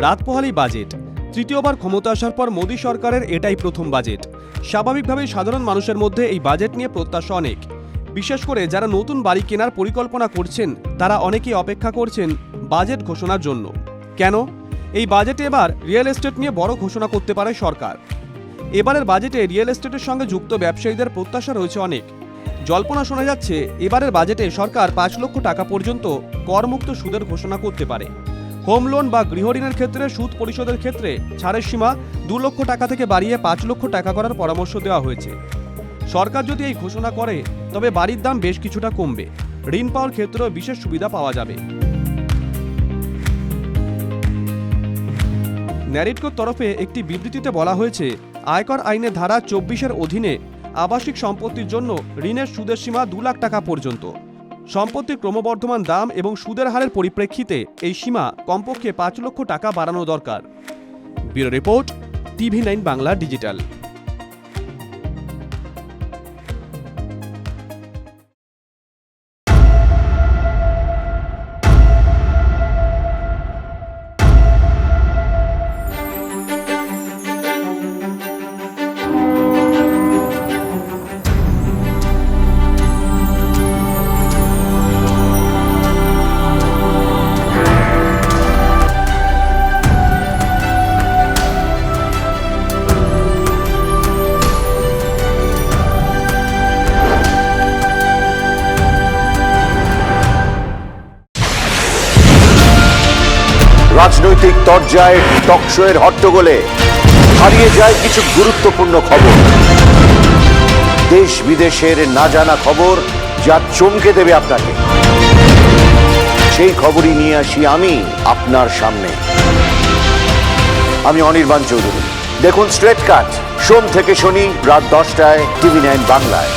রাত পোহালি বাজেট। তৃতীয়বার ক্ষমতা আসার পর মোদী সরকারের এটাই প্রথম বাজেট। স্বাভাবিকভাবেই সাধারণ মানুষের মধ্যে এই বাজেট নিয়ে প্রত্যাশা অনেক। বিশেষ করে যারা নতুন বাড়ি কেনার পরিকল্পনা করছেন, তারা অনেকেই অপেক্ষা করছেন বাজেট ঘোষণার জন্য। কেন? এই বাজেটে এবার রিয়েল এস্টেট নিয়ে বড় ঘোষণা করতে পারে সরকার। এবারের বাজেটে রিয়েল এস্টেটের সঙ্গে যুক্ত ব্যবসায়ীদের প্রত্যাশা রয়েছে অনেক। জল্পনা শোনা যাচ্ছে, এবারের বাজেটে সরকার পাঁচ লক্ষ টাকা পর্যন্ত করমুক্ত সুদের ঘোষণা করতে পারে। হোম লোন বা গৃহ ঋণের ক্ষেত্রে, সুদ পরিশোধের ক্ষেত্রে ছাড়ের সীমা দু লক্ষ টাকা থেকে বাড়িয়ে পাঁচ লক্ষ টাকা করার পরামর্শ দেওয়া হয়েছে। সরকার যদি এই ঘোষণা করে, তবে বাড়ির দাম বেশ কিছুটা কমবে। ঋণ পাওয়ার ক্ষেত্রেও বিশেষ সুবিধা পাওয়া যাবে। ন্যারিটকোর তরফে একটি বিবৃতিতে বলা হয়েছে, আয়কর আইনের ধারা চব্বিশের অধীনে আবাসিক সম্পত্তির জন্য ঋণের সুদের সীমা দু লাখ টাকা পর্যন্ত। সম্পত্তির ক্রমবর্ধমান দাম এবং সুদের হারের পরিপ্রেক্ষিতে এই সীমা কমপক্ষে পাঁচ লক্ষ টাকা বাড়ানো দরকার। Bureau report, TV nine Bangla digital. রাজনৈতিক তরজায় টকশোয়ের হট্টগোলে হারিয়ে যায় কিছু গুরুত্বপূর্ণ খবর। দেশ বিদেশের না জানা খবর যা চমকে দেবে আপনাকে। সেই খবরই নিয়ে আসি আমি আপনার সামনে। আমি অনির্বাণ চৌধুরী। দেখুন স্ট্রেট কাট। সোম থেকে শনি রাত দশটায় টিভি নাইন বাংলায়।